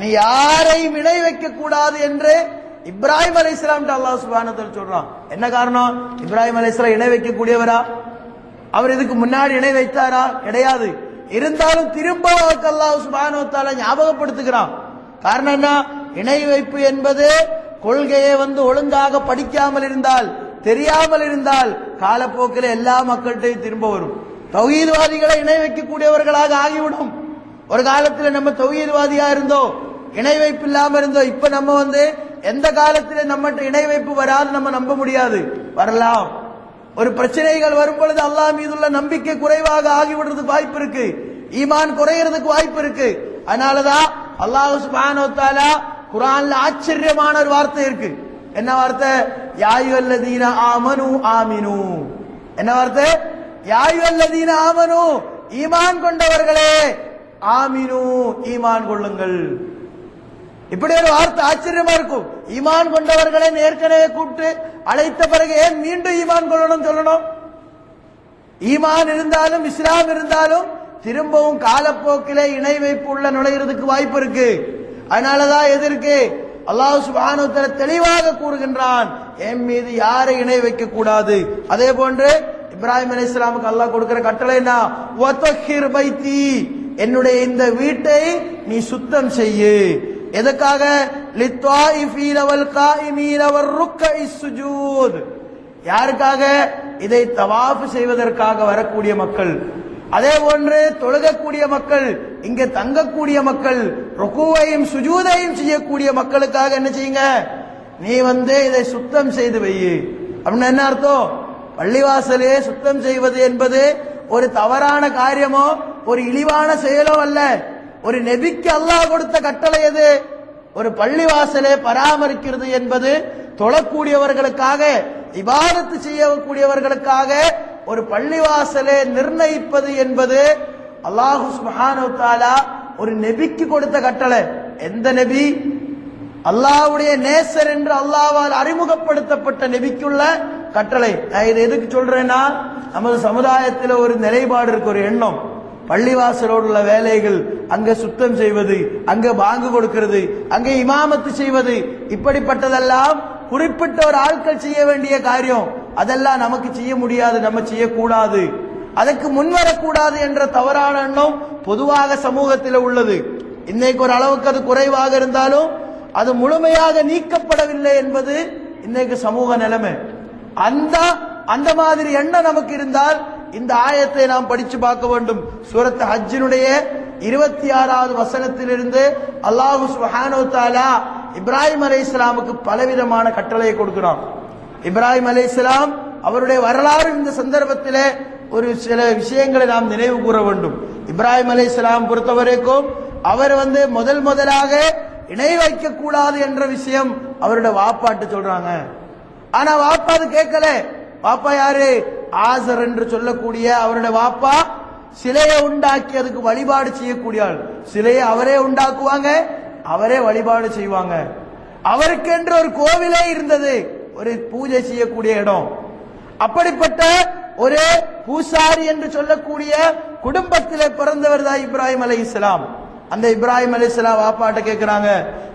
நீ யாரையும் இணை வைக்க கூடாது என்று இப்ராஹிம் அலை இஸ்லாம் அல்லா சுபானத்தில் சொல்றான். என்ன காரணம்? இப்ராஹிம் அலை இஸ்லாம் இணை வைக்கக்கூடியவரா அவர் இதுக்கு முன்னாடி இணை வைத்தாரா? கிடையாது. இருந்தாலும் திரும்ப அல்லாஹ் சுபானத்தால ஞாபகப்படுத்துகிறான். காரணம் என்ன? இணை வைப்பு என்பது கொள்கையை வந்து ஒழுங்காக படிக்காமல் இருந்தால் தெரியாமல் இருந்தால் காலப்போக்கில் எல்லா மக்கள்கிட்டையும் திரும்ப வரும். தௌஹீத்வாதிகளை இணை வைக்கக்கூடியவர்களாக ஆகிவிடும். ஒரு காலத்துல நம்ம தொகுதிவாதியா இருந்தோம் இணை வைப்பு இல்லாம இருந்தோம் இப்ப நம்ம வந்து எந்த காலத்துல நம்ம இணை வைப்பு வராது நம்ம நம்ப முடியாது. வரலாம். ஒரு பிரச்சனைகள் வரும் பொழுது அல்லாஹ் மீதுள்ள நம்பிக்கை குறைவாக ஆகிவிடுறதுக்கு வாய்ப்பு இருக்கு. ஈமான் குறையறதுக்கு வாய்ப்பு இருக்கு. அதனாலதான் அல்லாஹ் சுப்ஹானஹு குரான்ல ஆச்சரியமான ஒரு வார்த்தை இருக்கு. என்ன வார்த்தை? யாயுல்லதீன ஆமனு ஆமினு. என்ன வார்த்தை? யாயுல்லதீன ஆமனு. ஈமான் கொண்டவர்களே ஆமினு ஈமான் கொள்ளுங்கள். இப்படி ஒரு வார்த்தை ஆச்சரியமா இருக்கும். ஈமான் கொண்டவர்களை ஏற்கனவே கூப்பிட்டு அழைத்த பிறகு ஏன் மீண்டும் ஈமான் கொள்ளணும் சொல்லணும்? ஈமான் இருந்தாலும் இஸ்லாம் இருந்தாலும் திரும்பவும் காலப்போக்கிலே இணை வைப்பு உள்ள நுழைகிறதுக்கு வாய்ப்பு இருக்கு. அதனாலதான் எதிர்க்கு அல்லாஹ் சுபானுத்தர தெளிவாக கூறுகின்றான். என் மீது யாரை இணை வைக்க கூடாது? அதே போன்று இப்ராஹிம் அலி இஸ்லாமுக்கு அல்லாஹ் கொடுக்கிற கட்டளை என்ன? என்னுடைய இந்த வீட்டை நீ சுத்தம் செய்யு. எதுக்காக லித்வாயிஃபீன வல் காயிமீன வர் ருக்கஇ சுஜூத் யாருக்காக? இதை தவாஃப் செய்வதற்காக வரக்கூடிய மக்கள். அதே போன்று தொழுகக்கூடிய மக்கள் இங்கே தங்கக்கூடிய மக்கள் ருக்குவையும் சுஜூதையும் செய்யக்கூடிய மக்களுக்காக என்ன செய்யுங்க? நீ வந்து இதை சுத்தம் செய்து வை அப்படின்னு என்ன அர்த்தம்? பள்ளிவாசலே சுத்தம் செய்வது என்பது ஒரு தவறான காரியமோ ஒரு இழிவான செயலோ அல்ல. ஒரு நெபிக்கு அல்லாஹ் கொடுத்த கட்டளை எது? ஒரு பள்ளிவாசலை பராமரிக்கிறது என்பது தொழக்கூடியவர்களுக்காக இபாதத்து செய்யக்கூடியவர்களுக்காக ஒரு பள்ளிவாசலை நிர்ணயிப்பது என்பது அல்லாஹு சுப்ஹானஹு ஒரு நெபிக்கு கொடுத்த கட்டளை. எந்த நெபி? அல்லாஹ்வுடைய நேசர் என்று அல்லாவால் அறிமுகப்படுத்தப்பட்ட நெபிக்குள்ள கட்டளை. நான் இது எதுக்கு சொல்றேன்னா நமது சமுதாயத்தில் ஒரு நிலைப்பாடு இருக்கு ஒரு எண்ணம். பள்ளிவாசலோடு உள்ள வேலைகள் அங்க சுத்தம் செய்வது அங்க வாங்கு கொடுக்கிறது அங்க இமாமத்து செய்வது இப்படிப்பட்டதெல்லாம் குறிப்பிட்ட ஒரு ஆட்கள் செய்ய வேண்டிய காரியம். அதெல்லாம் நமக்கு செய்ய முடியாது நம்ம செய்யக்கூடாது. அதற்கு முன்வரக்கூடாது என்ற தவறான எண்ணம் பொதுவாக சமூகத்தில் உள்ளது. இன்னைக்கு ஒரு அளவுக்கு அது குறைவாக இருந்தாலும் அது முழுமையாக நீக்கப்படவில்லை என்பது இன்னைக்கு சமூக நிலைமை. அந்த அந்த மாதிரி எண்ணம் நமக்கு இருந்தால் இந்த ஆயத்தை நாம் படித்து பார்க்க வேண்டும். சூரத் ஹஜ்ஜினுடைய இருபத்தி ஆறாவது வசனத்திலிருந்து அல்லாஹு சுஹானோ தாலா இப்ராஹிம் இஸ்லாமுக்கு பலவிதமான கட்டளையை கொடுக்கிறான். இப்ராஹிம் இஸ்லாம் அவருடைய வரலாறு இந்த சந்தர்ப்பத்தில் ஒரு சில விஷயங்களை நாம் நினைவு கூற வேண்டும். இப்ராஹிம் இஸ்லாம் பொறுத்தவரைக்கும் அவர் வந்து முதல் முதலாக இணை வைக்க கூடாது என்ற விஷயம் அவருடைய வாப்பாட்டு சொல்றாங்க. ஆனா வாப்பா அது கேட்கல. வாப்பா யாரு? ஆசர் என்று சொல்லக்கூடிய அவருடைய வாப்பா சிலையை உண்டாக்கி அதுக்கு வழிபாடு செய்யக்கூடிய ஆள். சிலையை அவரே உண்டாக்குவாங்க அவரே வழிபாடு செய்வாங்க. அவருக்கென்று ஒரு கோவிலே இருந்தது ஒரு பூஜை செய்யக்கூடிய இடம். அப்படிப்பட்ட ஒரு பூசாரி என்று சொல்லக்கூடிய குடும்பத்தில் பிறந்தவர் தான் இப்ராஹிம் அலை இஸ்லாம் அந்த இப்ராஹிம் அலை இஸ்லாம் வாப்பாட்ட கேட்கிறாங்க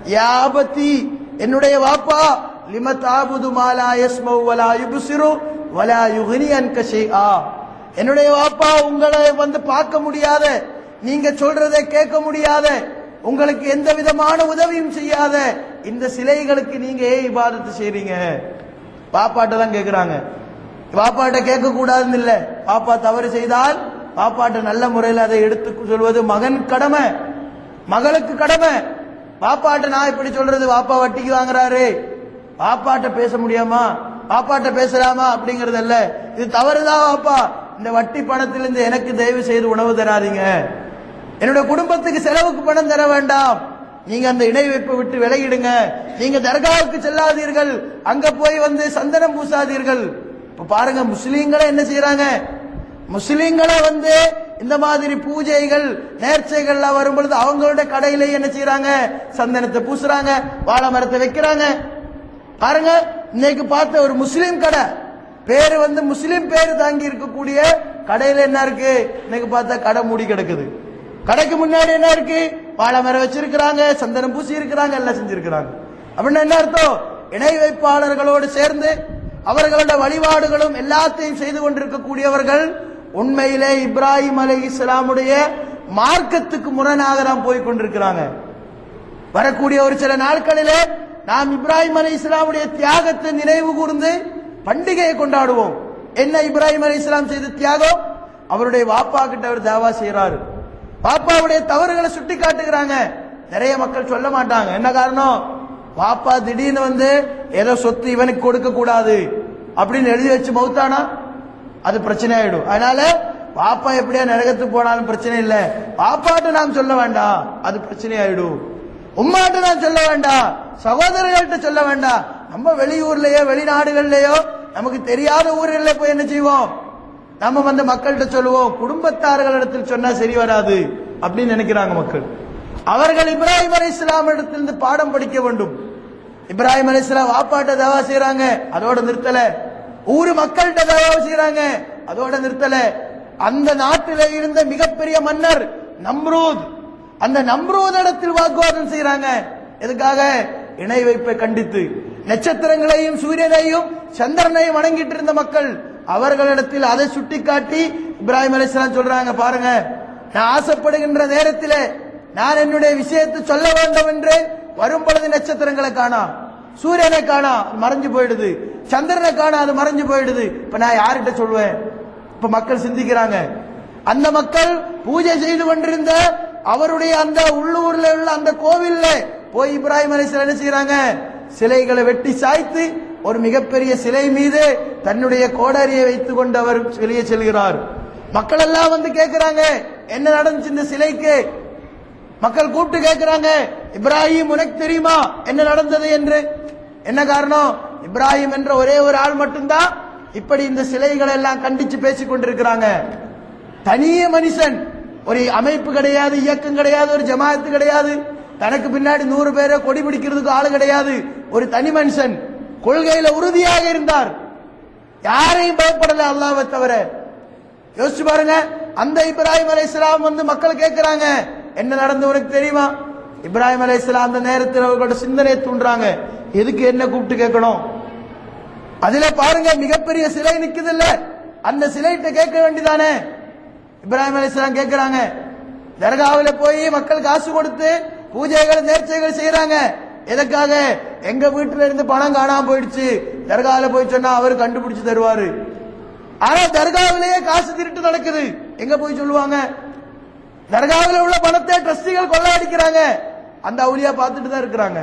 யாபத்தி என்னுடைய வாப்பா லிம தாபுது மாலா யஸ்மௌ வலா வலா யுக்னி அன்க ஆ என்னுடைய வாப்பா உங்களை வந்து பார்க்க முடியாத நீங்க சொல்றதை கேட்க முடியாத உங்களுக்கு எந்த விதமான உதவியும் செய்யாத இந்த சிலைகளுக்கு நீங்க ஏன் இபாதத்து செய்றீங்க? பாப்பாட்ட தான் கேக்குறாங்க. பாப்பாட்ட கேட்க கூடாதுன்னு இல்ல. பாப்பா தவறு செய்தால் பாப்பாட்ட நல்ல முறையில் அதை எடுத்து சொல்வது மகன் கடமை. மகளுக்கு கடமை. பாப்பாட்ட நான் இப்படி சொல்றது பாப்பா வட்டிக்கு வாங்குறாரு. பாப்பாட்ட பேச முடியாமா? பாப்பாட்ட பேசலாமா அப்படிங்கறது அல்ல இது தவறுதான் பாப்பா? இந்த வட்டி பணத்திலிருந்து எனக்கு தயவு செய்து உணவு தராதீங்க. என்னோட குடும்பத்துக்கு செலவுக்கு பணம் தர வேண்டாம். நீங்க அந்த இணை வைப்பை விட்டு விலகிடுங்க. நீங்க தர்காவுக்கு செல்லாதீர்கள். அங்க போய் வந்து சந்தனம் பூசாதீர்கள். இப்ப பாருங்க முஸ்லீம்களை என்ன செய்யறாங்க முஸ்லீம்களை வந்து இந்த மாதிரி பூஜைகள் நேர்ச்சைகள்லாம் வரும் பொழுது அவங்களோட கடையில என்ன செய்யறாங்க சந்தனத்தை பூசுறாங்க வாழை மரத்தை வைக்கிறாங்க. பாருங்க இன்னைக்கு பார்த்த ஒரு முஸ்லீம் கடை. பேரு வந்து முஸ்லீம் பேரு தாங்கி இருக்கக்கூடிய கடையில என்ன இருக்கு? இன்னைக்கு பார்த்தா கடை மூடி கிடக்குது. கடைக்கு முன்னாடி என்ன இருக்கு? வாழை மரம் வச்சிருக்கிறாங்க சந்தனம் பூசி இருக்கிறாங்க எல்லாம் செஞ்சிருக்கிறாங்க. அப்படின்னா என்ன அர்த்தம்? இணை வைப்பாளர்களோடு சேர்ந்து அவர்களோட வழிபாடுகளும் எல்லாத்தையும் செய்து கொண்டிருக்கக்கூடியவர்கள் உண்மையிலே இப்ராஹிம் அலை இஸ்லாமுடைய மார்க்கத்துக்கு முரணாக தான் போய் கொண்டிருக்கிறாங்க. வரக்கூடிய ஒரு சில நாட்களிலே நாம் இப்ராஹிம் அலி இஸ்லாமுடைய தியாகத்தை நினைவு கூர்ந்து பண்டிகையை கொண்டாடுவோம். என்ன இப்ராஹிம் அலி இஸ்லாம் செய்த தியாகம்? அவருடைய வாப்பா கிட்ட அவர் தாவா செய்யறாரு பாப்பாவுடைய தவறுகளை சுட்டி காட்டுகிறாங்க நிறைய மக்கள் சொல்ல மாட்டாங்க. என்ன காரணம்? பாப்பா திடீர்னு வந்து ஏதோ சொத்து இவனுக்கு கொடுக்க கூடாது அப்படின்னு எழுதி வச்சு மௌத்தானா? அது பிரச்சனை ஆயிடும் அதனால பாப்பா எப்படியா நரகத்துக்கு போனாலும் பிரச்சனை இல்லை. பாப்பாட்ட நாம் சொல்ல வேண்டாம். அது பிரச்சனை ஆயிடும் உம்மாட்ட நான் சொல்ல வேண்டாம் சகோதரர்கள்ட்ட சொல்ல வேண்டாம் நம்ம வெளியூர்லயோ வெளிநாடுகள்லயோ நமக்கு தெரியாத ஊர்களில் போய் என்ன செய்வோம்? நம்ம வந்து மக்கள்கிட்ட சொல்லுவோம் குடும்பத்தார்களிடத்தில் சொன்னா சரி வராது அப்படின்னு நினைக்கிறாங்க மக்கள். அவர்கள் இப்ராஹிம் அலி இஸ்லாம் இடத்திலிருந்து பாடம் படிக்க வேண்டும். இப்ராஹிம் அலி இஸ்லாம் வாப்பாட்ட தவா செய்யறாங்க அதோட நிறுத்தல. ஊரு மக்கள்கிட்ட தவா செய்யறாங்க அதோட நிறுத்தல. அந்த நாட்டில இருந்த மிகப்பெரிய மன்னர் நம்ரூத். அந்த நம்ரூத் இடத்தில் வாக்குவாதம் செய்யறாங்க எதுக்காக? இணை வைப்பை கண்டித்து. நட்சத்திரங்களையும் சூரியனையும் சந்திரனையும் வணங்கிட்டு இருந்த மக்கள் அவர்களிடத்தில் அதை சுட்டிக்காட்டி இப்ராஹிம் அலிஸ்லாம் சொல்றாங்க பாருங்க. நான் ஆசைப்படுகின்ற நேரத்தில் நான் என்னுடைய விஷயத்தை சொல்ல வேண்டும் என்று வரும் பொழுது நட்சத்திரங்களை காணா. சூரியனை காணா மறைஞ்சு போயிடுது. சந்திரனை காணா அது மறைஞ்சு போயிடுது. இப்ப நான் யார்கிட்ட சொல்லுவேன் இப்ப மக்கள் சிந்திக்கிறாங்க. அந்த மக்கள் பூஜை செய்து கொண்டிருந்த அவருடைய அந்த உள்ளூர்ல உள்ள அந்த கோவில்ல போய் இப்ராஹிம் அலிஸ்லாம் என்ன செய்யறாங்க சிலைகளை வெட்டி சாய்த்து ஒரு மிகப்பெரிய சிலை மீது தன்னுடைய கோடாரியை வைத்துக் கொண்டு அவர் வெளியே செல்கிறார். மக்கள் எல்லாம் வந்து கேட்கிறாங்க என்ன நடந்துச்சு இந்த சிலைக்கு? மக்கள் கூப்பிட்டு கேட்கிறாங்க இப்ராஹிம் உனக்கு தெரியுமா? என்ன நடந்தது? என்று. என்ன காரணம்? இப்ராஹிம் என்ற ஒரே ஒரு ஆள் மட்டும்தான் இப்படி இந்த சிலைகளை எல்லாம் கண்டிச்சு பேசிக் கொண்டிருக்கிறாங்க தனிய மனுஷன் ஒரு அமைப்பு கிடையாது இயக்கம் கிடையாது ஒரு ஜமாத்து கிடையாது. தனக்கு பின்னாடி நூறு பேரை கொடி பிடிக்கிறதுக்கு ஆளு கிடையாது. ஒரு தனி மனுஷன் கொள்கையில உறுதியாக இருந்தார். யாரையும் பயப்படல அல்லாவை தவிர. யோசிச்சு பாருங்க அந்த இப்ராஹிம் அலை இஸ்லாம் வந்து மக்கள் கேட்கிறாங்க என்ன நடந்து உனக்கு தெரியுமா? இப்ராஹிம் அலை இஸ்லாம் அந்த நேரத்தில் அவர்களோட சிந்தனையை தூண்டுறாங்க. எதுக்கு என்ன கூப்பிட்டு கேட்கணும்? அதுல பாருங்க மிகப்பெரிய சிலை நிக்குது இல்ல அந்த சிலைகிட்ட கேட்க வேண்டிதானே? இப்ராஹிம் அலி இஸ்லாம் கேட்கிறாங்க தர்காவில் போய் மக்கள் காசு கொடுத்து பூஜைகள் நேர்ச்சைகள் செய்யறாங்க எதுக்காக எங்க வீட்டுல இருந்து பணம் காணாம போயிடுச்சு. தர்காவில் போய் சொன்னா அவர் கண்டுபிடிச்சு தருவாரு. ஆனா தர்காவிலேயே காசு திருட்டு நடக்குது. எங்க போய் சொல்லுவாங்க? தர்காவில் உள்ள பணத்தை ட்ரஸ்டிகள் கொள்ளையடிக்கிறாங்க. அந்த அவுளியா பார்த்துட்டு தான் இருக்கிறாங்க.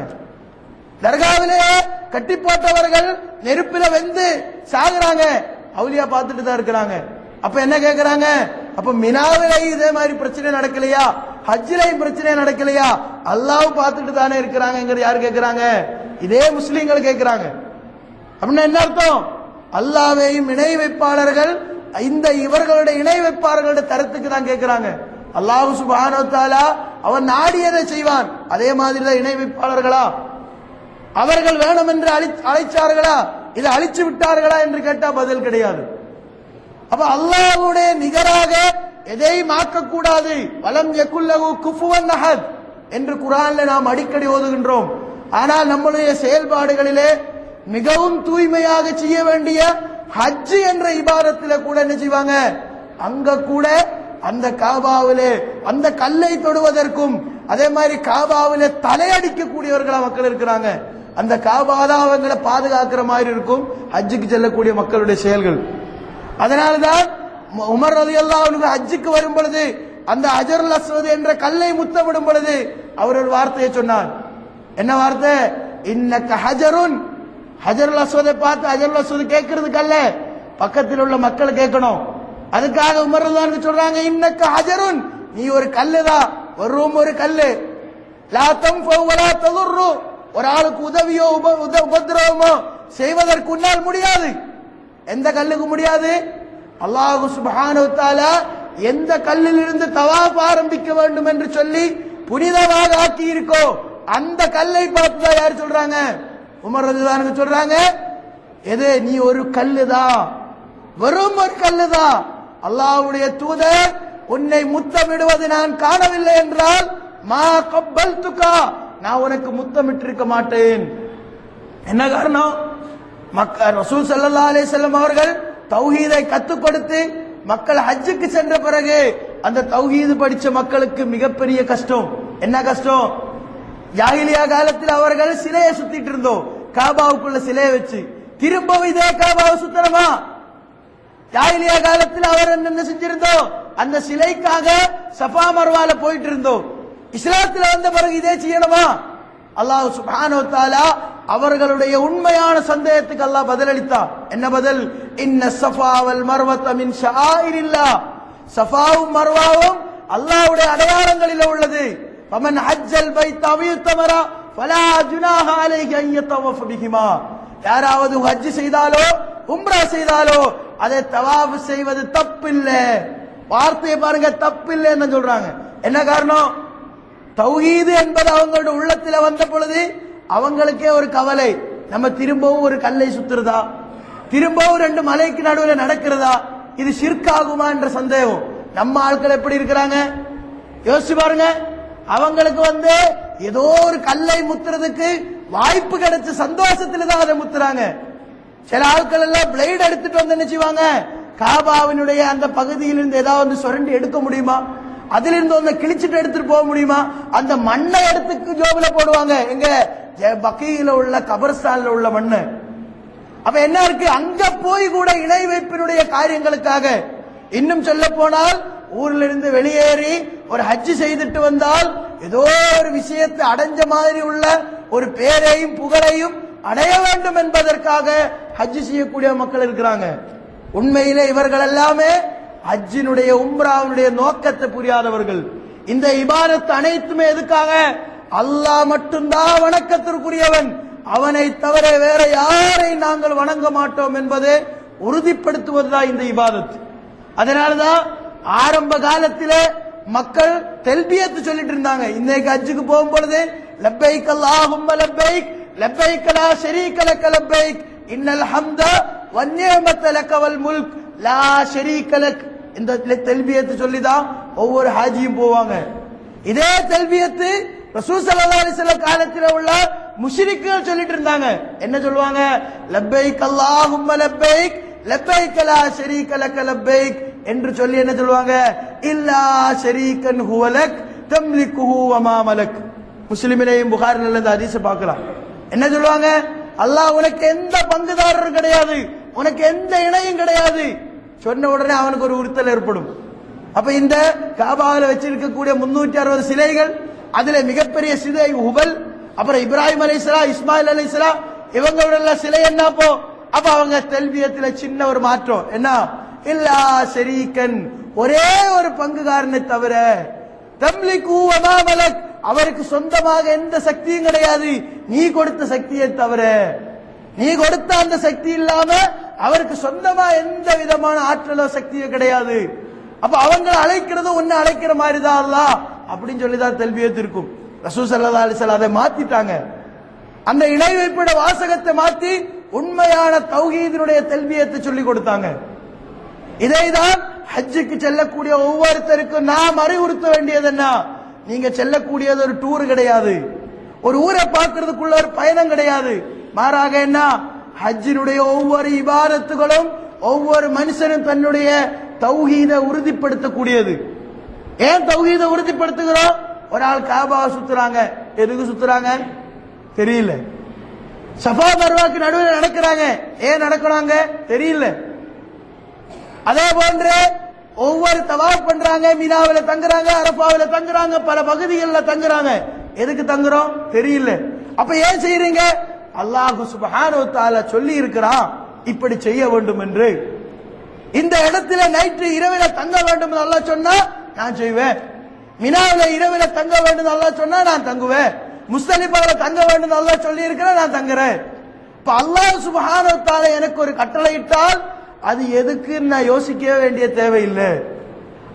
தர்காவிலேயே கட்டி போட்டவர்கள் நெருப்பில வெந்து சாகுறாங்க. அவுளியா பார்த்துட்டு தான் இருக்கிறாங்க. அப்ப என்ன கேக்குறாங்க? அப்ப மினாவிலையும் இதே மாதிரி பிரச்சனை நடக்கலையா? ஹஜ்ஜிலையும் பிரச்சனை நடக்கலையா? அல்லாஹ் பார்த்துட்டு தானே இருக்கிறாங்கிறது யார் கேட்கிறாங்க இதே முஸ்லீம்கள் கேட்கிறாங்க அப்படின்னா என்ன அர்த்தம்? அல்லாவையும் இணை வைப்பாளர்கள் இந்த இவர்களுடைய இணை வைப்பாளர்களுடைய தரத்துக்கு தான் கேட்கிறாங்க அல்லாஹு சுபானோ தாலா அவன் நாடியதை செய்வான். அதே மாதிரி தான் இணை வைப்பாளர்களா அவர்கள் வேணும் என்று அழைச்சார்களா? இதை அழிச்சு விட்டார்களா என்று கேட்டா பதில் கிடையாது. அப்ப அல்லாஹ்வுடைய நிகராக எதையும் ஆக்கக்கூடாது வலம் யகுல்லஹு குஃபுவன் அஹத் என்று குரான்ல நாம் அடிக்கடி ஓதுகின்றோம். ஆனால் நம்முடைய செயல்பாடுகளிலே மிகவும் தூய்மையாக செய்ய வேண்டிய ஹஜ் என்ற இபாதத்தில கூட என்ன செய்வாங்க? அங்க கூட அந்த காபாவிலே அந்த கல்லை தொடுவதற்கும் அதே மாதிரி காபாவிலே தலையடிக்கக்கூடியவர்களா மக்கள் இருக்கிறாங்க. அந்த காபா தான் அவங்களை பாதுகாக்கிற மாதிரி இருக்கும். ஹஜ்ஜுக்கு செல்லக்கூடிய மக்களுடைய செயல்கள். அதனால்தான் உமர் ரதி அல்லாஹ் ஹஜ்ஜுக்கு வரும் பொழுது அந்த அஜருல் அஸ்வது என்ற கல்லை முத்தமிடும் பொழுது அவர் ஒரு வார்த்தையை சொன்னார். என்ன வார்த்தை? இன்னக்க ஹஜருன். ஹஜருல் அஸ்வதை பார்த்து ஹஜருல் அஸ்வது கேட்கறதுக்கு அல்ல பக்கத்தில் உள்ள மக்கள் கேட்கணும். அதுக்காக உமர் ரலியல்லாஹு சொல்றாங்க இன்னக்க ஹஜருன். நீ ஒரு கல்லு தான் ஒரு ரூம் ஒரு கல்லு. லாத்தம் ஒரு ஆளுக்கு உதவியோ உப- உத- செய்வதற்கு உன்னால் முடியாது. எந்த கல்லுக்கு முடியாது. அல்லாஹு சுப்ஹானஹு எந்த கல்லில் இருந்து தவாப் ஆரம்பிக்க வேண்டும் என்று சொல்லி புனிதமாக ஆக்கி இருக்கோ அந்த கல்லை பார்த்து தான் யார் சொல்றாங்க? உமர் ரஜிதானுக்கு சொல்றாங்க எது நீ ஒரு கல்லுதான் வெறும் ஒரு கல்லுதான் அல்லாஹ்வுடைய தூதர் உன்னை முத்தமிடுவது நான் காணவில்லை என்றால் மா கப்பல் துக்கா நான் உனக்கு முத்தமிட்டிருக்க மாட்டேன். என்ன காரணம்? ரசூல் சல்லா அலே செல்லம் அவர்கள் தௌஹீதை கத்துக் கொடுத்து மக்கள் ஹஜ்ஜுக்கு சென்ற பிறகு அந்த தௌஹீது படிச்ச மக்களுக்கு மிகப்பெரிய கஷ்டம். என்ன கஷ்டம்? ஜாகிலியா காலத்தில் அவர்கள் சிலையை சுத்திட்டு இருந்தோம். காபாவுக்குள்ள சிலையை வச்சு. திரும்பவும் இதே காபாவை சுத்தணுமா? ஜாகிலியா காலத்தில் அவர் என்ன செஞ்சிருந்தோம்? அந்த சிலைக்காக சஃபா மர்வால போயிட்டு இருந்தோம். இஸ்லாத்துல வந்த பிறகு இதே செய்யணுமா? அல்லாஹ் சுபானோ தாலா அவர்களுடைய உண்மையான சந்தேகத்துக்கு அல்லாஹ் பதிலளித்தான் என்ன பதில்? இன்ன சஃபாவல் வல் மர்வத சஃபாவும் மர்வாவும் அல்லாஹ்வுடைய அடையாளங்களில் உள்ளது. பமன் ஹஜ்ஜல் பைத் அவியுத்தமரா ஃபலா ஜுனாஹ அலைஹி அன் யத்தவஃப பிஹிமா. யாராவது ஹஜ் செய்தாலோ உம்ரா செய்தாலோ அதை தவாஃப் செய்வது தப்பில்லை. வார்த்தையை பாருங்க தப்பில்லைன்னு சொல்றாங்க. என்ன காரணம்? தௌஹீது என்பது அவங்களோட உள்ளத்தில் வந்த பொழுது அவங்களுக்கே ஒரு கவலை. நம்ம திரும்பவும் ஒரு கல்லை சுத்துறதா? திரும்பவும் ரெண்டு மலைக்கு நடுவில் நடக்கிறதா? இது சிற்காகுமா என்ற சந்தேகம். நம்ம ஆட்கள் எப்படி இருக்கிறாங்க? யோசிச்சு பாருங்க. அவங்களுக்கு வந்து ஏதோ ஒரு கல்லை முத்துறதுக்கு வாய்ப்பு கிடைச்ச சந்தோஷத்துல தான் அதை முத்துறாங்க. சில ஆட்கள் எல்லாம் பிளேட் எடுத்துட்டு வந்து என்ன செய்வாங்க? காபாவினுடைய அந்த பகுதியிலிருந்து ஏதாவது வந்து சுரண்டி எடுக்க முடியுமா? அதிலிருந்து வந்து கிழிச்சிட்டு எடுத்துட்டு போக முடியுமா? அந்த மண்ணை எடுத்து ஜோபில போடுவாங்க. எங்க பக்கியில உள்ள கபர்ஸ்தான்ல உள்ள மண்ணு. அப்ப என்ன இருக்கு? அங்க போய் கூட இணை வைப்பினுடைய காரியங்களுக்காக. இன்னும் சொல்ல போனால் ஊர்ல இருந்து வெளியேறி ஒரு ஹஜ் செய்துட்டு வந்தால் ஏதோ ஒரு விஷயத்தை அடைஞ்ச மாதிரி உள்ள ஒரு பேரையும் புகழையும் அடைய வேண்டும் என்பதற்காக ஹஜ் செய்யக்கூடிய மக்கள் இருக்கிறாங்க. உண்மையிலே இவர்கள் எல்லாமே ஹஜ்ஜினுடைய உம்ராவினுடைய நோக்கத்தை புரியாதவர்கள். இந்த இபாரத் அனைத்துமே எதுக்காக? அல்லாஹ் மட்டும்தான் வணக்கத்திற்குரியவன். அவனை தவிர வேற யாரை நாங்கள் வணங்க மாட்டோம் என்பதை உறுதிப்படுத்துவதுதான் இந்த இபாதத்து அதனாலதான் ஆரம்ப காலத்தில் மக்கள் தெல்பியத்து சொல்லிட்டு இருந்தாங்க. இன்னைக்கு அஜுக்கு போகும் பொழுது லப்பைக் அல்லாஹும் லப்பைக் லப்பைக்கலா லா ஷரீக லப்பைக் இன்னல் ஹம்த வன்னியமத்த லக்கவல் முல்க் லா ஷரீக லக். இந்த தெல்பியத்து சொல்லிதான் ஒவ்வொரு ஹாஜியும் போவாங்க. இதே தெல்பியத்து ரசூல் ஸல்லல்லாஹு உள்ள முஷிரிக்குகள் சொல்லிட்டு இருந்தாங்க. என்ன சொல்லுவாங்க? லப்பைக் அல்லாஹும் லப்பைக் லப்பைக் லா ஷரீக லக லப்பைக் என்று சொல்லி என்ன சொல்லுவாங்க? இல்லா ஷரீகன் ஹுவலக் தம்லிக்குஹு வமா மலக். முஸ்லிமிலேயும் புகாரில் இருந்து ஹதீஸை பார்க்கலாம். என்ன சொல்லுவாங்க? அல்லாஹ் உனக்கு எந்த பங்குதாரரும் கிடையாது உனக்கு எந்த இணையும் கிடையாது. சொன்ன உடனே அவனுக்கு ஒரு உறுத்தல் ஏற்படும். அப்ப இந்த காபாவில் வச்சிருக்கக்கூடிய முன்னூற்றி அறுபது சிலைகள் அதுல மிகப்பெரிய சிதை உபல் அப்புறம் இப்ராஹிம் அலிஸ்லா இஸ்மாயில் அலிஸ்லா இவங்களோட சிலை என்ன அப்போ? அப்ப அவங்க தெல்வியத்துல சின்ன ஒரு மாற்றம். என்ன? இல்லா செரீக்கன் ஒரே ஒரு பங்குகாரனை தவிர தம்லிக்கு மலக். அவருக்கு சொந்தமாக எந்த சக்தியும் கிடையாது. நீ கொடுத்த சக்தியை தவிர நீ கொடுத்த அந்த சக்தி இல்லாம அவருக்கு சொந்தமா எந்த விதமான ஆற்றலோ சக்தியோ கிடையாது. அப்ப அவங்க அழைக்கிறது ஒன்னு அழைக்கிற மாதிரி தான் அப்படின்னு அப்படின்னு சொல்லிதான் தெல்வியத்து இருக்கும் ரசூ சல்லா அலிசல் அதை மாத்திட்டாங்க. அந்த இணை வைப்பிட வாசகத்தை மாத்தி உண்மையான தௌஹீதினுடைய தெல்வியத்தை சொல்லி கொடுத்தாங்க. இதைதான் ஹஜ்ஜுக்கு செல்லக்கூடிய ஒவ்வொருத்தருக்கும் நாம் அறிவுறுத்த வேண்டியது என்ன? நீங்க செல்லக்கூடியது ஒரு டூர் கிடையாது. ஒரு ஊரை பார்க்கறதுக்குள்ள ஒரு பயணம் கிடையாது. மாறாக என்ன? ஹஜ்ஜினுடைய ஒவ்வொரு இபாரத்துகளும் ஒவ்வொரு மனுஷனும் தன்னுடைய தௌஹீத உறுதிப்படுத்தக்கூடியது. ஏன் தௌஹீதை உறுதிப்படுத்துகிறோம்? ஒரு ஆள் காபாவை சுத்துறாங்க. எதுக்கு சுத்துறாங்க? தெரியல. சஃபா மர்வாக்கு நடுவில் நடக்கிறாங்க. ஏன் நடக்கிறாங்க? தெரியல. அதே போன்று ஒவ்வொரு தவாப் பண்றாங்க மீனாவில தங்குறாங்க அரபாவில தங்குறாங்க பல பகுதிகளில் தங்குறாங்க. எதுக்கு தங்குறோம்? தெரியல. அப்ப ஏன் செய்யறீங்க அல்லாஹு சுப்ஹானஹு சொல்லி இருக்கிறான் இப்படி செய்ய வேண்டும் என்று இந்த இடத்துல நைட்டு இரவில தங்க வேண்டும் என்று அல்லாஹ் சொன்னா நான் செய்வேன். மினாவில இரவில தங்க வேண்டும் என்று சொன்னா நான் தங்குவேன். முஸ்தலிபாவில தங்க வேண்டும் என்று சொல்லி இருக்கிறேன் நான் தங்குறேன். இப்ப அல்லாஹ் சுப்ஹானஹு எனக்கு ஒரு கட்டளை இட்டால் அது எதுக்குன்னு நான் யோசிக்க வேண்டிய தேவையில்லை.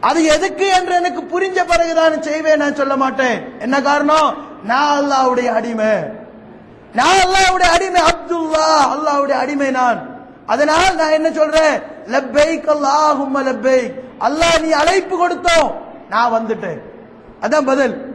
அது எதுக்கு என்று எனக்கு புரிஞ்ச பிறகுதான் செய்வேன் நான் சொல்ல மாட்டேன். என்ன காரணம்? நான் அல்லாஹ்வுடைய அடிமை. நான் அல்லாவுடைய அடிமை அப்துல்லா அல்லாவுடைய அடிமை நான். அதனால் நான் என்ன சொல்றேன்? லப்பைக் அல்லாஹும்ம லப்பைக். அல்லாஹ் நீ அழைப்பு கொடுத்தோம். நான் வந்துட்டேன். அதான் பதில்.